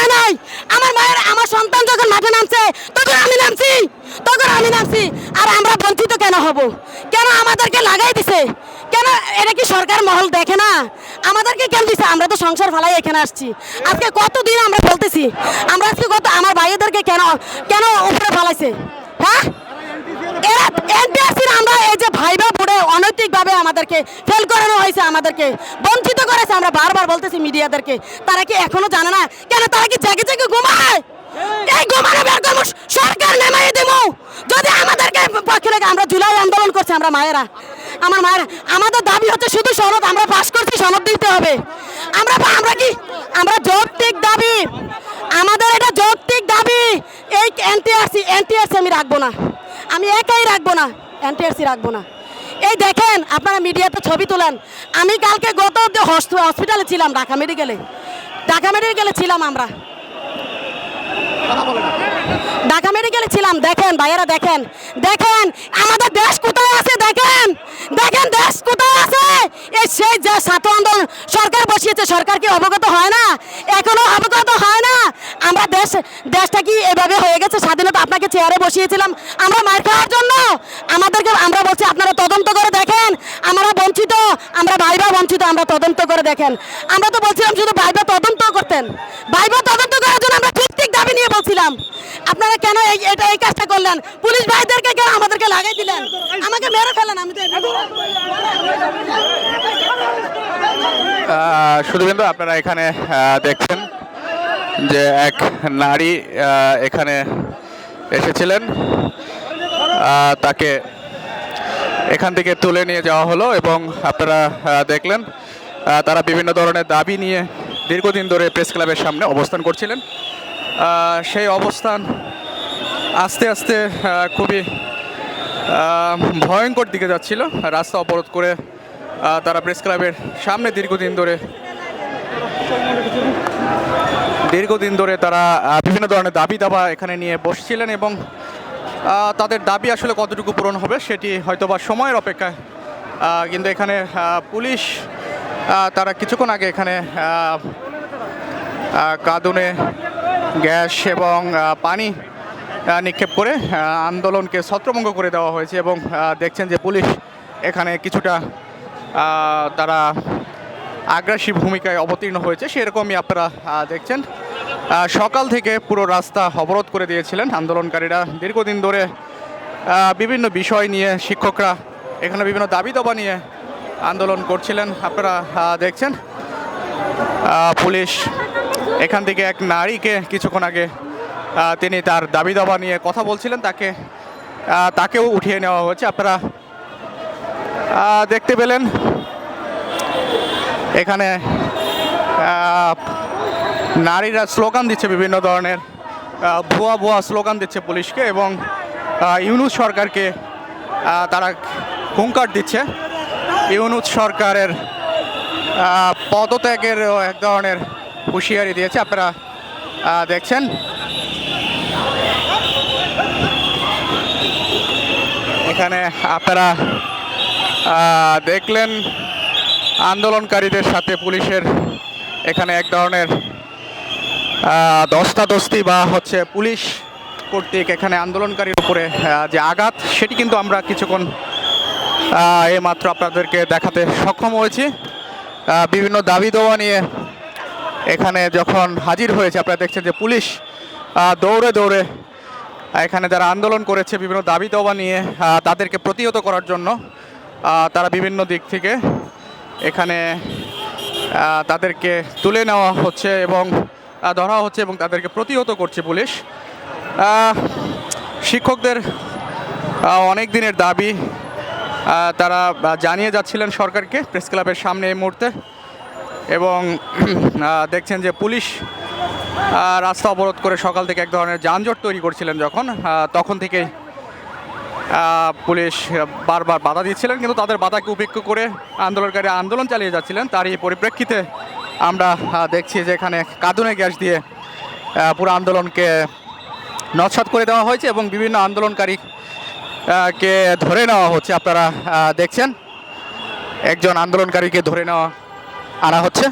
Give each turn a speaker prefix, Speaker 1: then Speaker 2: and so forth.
Speaker 1: হয় নাই। আমার মায়ের, আমার সন্তান যখন মাঠে নামছে, তখন আমি নামছি। তখন আমি নামছি। আর আমরা বঞ্চিত কেন হব? কেন আমাদেরকে লাগাই দিছে? কেন এটা কি সরকার মহল দেখে না? আমাদেরকে কেন দিছে? আমরা তো সংসার ফালাই এখানে আসছি। আজকে কতদিন আমরা বলতেছি? আমরা আজকে কত আমার ভাইয়েদেরকে কেন কেন উপরে ফালাইছে? এরা এনটিআরসির আমরা এই যে ভাইবা বোর্ডে অনৈতিকভাবে আমাদেরকে ফেল করানো হয়েছে আমাদেরকে বঞ্চিত করেছে আমরা বারবার বলতেছি মিডিয়াদেরকে। তারা কি এখনও জানে না? কেন তারা কি জেগে জেগে ঘুমায়? এই! ঘুমানো বের করব সরকার নেমাই দেবো যদি আমাদেরকে পক্ষে রেখে আমরা জুলাই আন্দোলন করছি আমরা মায়েরা আমার মায়েরা আমাদের দাবি হচ্ছে শুধু সনদ আমরা পাস করছি সনদ দিতে হবে। আমরা আমরা কি আমরা যৌক্তিক দাবি। আমাদের এটা যৌক্তিক এই এনটিআরসি এনটিআরসি আমি রাখব না। আমি একাই রাখব না, এনটিআরসি রাখব না। এই দেখেন, আপনারা মিডিয়াতে ছবি তোলেন। আমি কালকে গত হস- হসপিটালে ছিলাম, ঢাকা মেডিকেলে। ঢাকা মেডিকেলে ছিলাম আমরা। ঢাকা মেডিকেলে ছিলাম, দেখেন, ভাইয়েরা দেখেন। দেখেন, আমাদের দেশ কোথায় আছে দেখেন দেখেন দেশ কোথায় আছে এই সেই যে ছাত্র আন্দোলন সরকার বসিয়েছে সরকার কি অবগত হয় না এখনও অবগত হয় না আমরা দেশ দেশটা কি এভাবে হয়ে গেছে? স্বাধীনতা আপনাকে চেয়ারে বসিয়েছিলাম। আমরা মার খাওয়ার জন্য। আমাদেরকে আমরা বলছি, আপনারা তদন্ত করে দেখেন। আমরা বঞ্চিত। আমরা ভাইবা বঞ্চিত, আমরা তদন্ত করে দেখেন। আমরা তো বলছিলাম শুধু ভাইবা তদন্ত করতেন। ভাইবা তদন্ত করার জন্য আমরা ঠিক ঠিক দাবি নিয়ে বলছিলাম। আপনারা কেন এই এটা এই কাজটা করলেন? পুলিশ ভাইদেরকে কেন আমাদেরকে লাগাই দিলেন? আমাকে মেরে ফেলেন, আমি তো
Speaker 2: শুধুবিন্দু, আপনারা এখানে দেখছেন। যে এক নারী এখানে এসেছিলেন। তাকে এখান থেকে তুলে নিয়ে যাওয়া হলো এবং আপনারা দেখলেন তারা বিভিন্ন ধরনের দাবি নিয়ে দীর্ঘদিন ধরে প্রেস ক্লাবের সামনে অবস্থান করছিলেন। সেই অবস্থান আস্তে আস্তে খুবই ভয়ঙ্কর দিকে যাচ্ছিল। রাস্তা অবরোধ করে তারা প্রেস ক্লাবের সামনে দীর্ঘদিন ধরে দীর্ঘদিন ধরে তারা বিভিন্ন ধরনের দাবি দাবা এখানে নিয়ে বসছিলেন এবং তাদের দাবি আসলে কতটুকু পূরণ হবে সেটি হয়তোবা সময়ের অপেক্ষায় কিন্তু এখানে পুলিশ তারা কিছুক্ষণ আগে এখানে কাঁদুনে গ্যাস এবং পানি নিক্ষেপ করে আন্দোলনকে ছত্রভঙ্গ করে দেওয়া হয়েছে এবং দেখছেন যে পুলিশ এখানে কিছুটা তারা আগ্রাসী ভূমিকায় অবতীর্ণ হয়েছে, সেরকমই আপনারা দেখছেন। সকাল থেকে পুরো রাস্তা অবরোধ করে দিয়েছিলেন আন্দোলনকারীরা। দীর্ঘদিন ধরে বিভিন্ন বিষয় নিয়ে শিক্ষকরা এখানে বিভিন্ন দাবি দাবা নিয়ে আন্দোলন করছিলেন। আপনারা দেখছেন পুলিশ এখান থেকে এক নারীকে কিছুক্ষণ আগে তিনি তার দাবি দাবা নিয়ে কথা বলছিলেন। তাকে তাকেও উঠিয়ে নেওয়া হয়েছে। আপনারা দেখতে পেলেন এখানে নারীরা স্লোগান দিচ্ছে বিভিন্ন ধরনের ভুয়া ভুয়া স্লোগান দিচ্ছে পুলিশকে এবং ইউনুস সরকারকে তারা হুঙ্কার দিচ্ছে। ইউনুস সরকারের পদত্যাগের এক ধরনের হুঁশিয়ারি দিয়েছে, আপনারা দেখছেন। এখানে আপনারা দেখলেন আন্দোলনকারীদের সাথে পুলিশের এখানে এক ধরনের দস্তাদস্তি বা হচ্ছে পুলিশ কর্তৃক এখানে আন্দোলনকারীর উপরে যে আঘাত সেটি কিন্তু আমরা কিছুক্ষণ আহ, এইমাত্র আপনাদেরকে দেখাতে সক্ষম হয়েছি। বিভিন্ন দাবি দেওয়া নিয়ে এখানে যখন হাজির হয়েছে আপনারা দেখছেন যে পুলিশ দৌড়ে দৌড়ে এখানে যারা আন্দোলন করেছে বিভিন্ন দাবি দেওয়া নিয়ে তাদেরকে প্রতিহত করার জন্য তারা বিভিন্ন দিক থেকে এখানে তাদেরকে তুলে নেওয়া হচ্ছে এবং ধরা হচ্ছে এবং তাদেরকে প্রতিহত করছে পুলিশ। শিক্ষকদের অনেক দিনের দাবি তারা জানিয়ে যাচ্ছিলেন সরকারকে প্রেস ক্লাবের সামনে এই মুহূর্তে এবং দেখছেন যে পুলিশ রাস্তা অবরোধ করে সকাল থেকে এক ধরনের যানজট তৈরি করছিলেন যখন তখন থেকেই পুলিশ বারবার বাধা দিচ্ছিলেন কিন্তু তাদের বাধাকে উপেক্ষা করে আন্দোলনকারী আন্দোলন চালিয়ে যাচ্ছিলেন। তারই পরিপ্রেক্ষিতে আমরা দেখছি যে এখানে কাঁদুনে গ্যাস দিয়ে পুরো আন্দোলনকে নৎসাত করে দেওয়া হয়েছে এবং বিভিন্ন আন্দোলনকারী কে ধরে নেওয়া হচ্ছে আপনারা দেখছেন। একজন আন্দোলনকারীকে ধরে নেওয়া আনা হচ্ছে।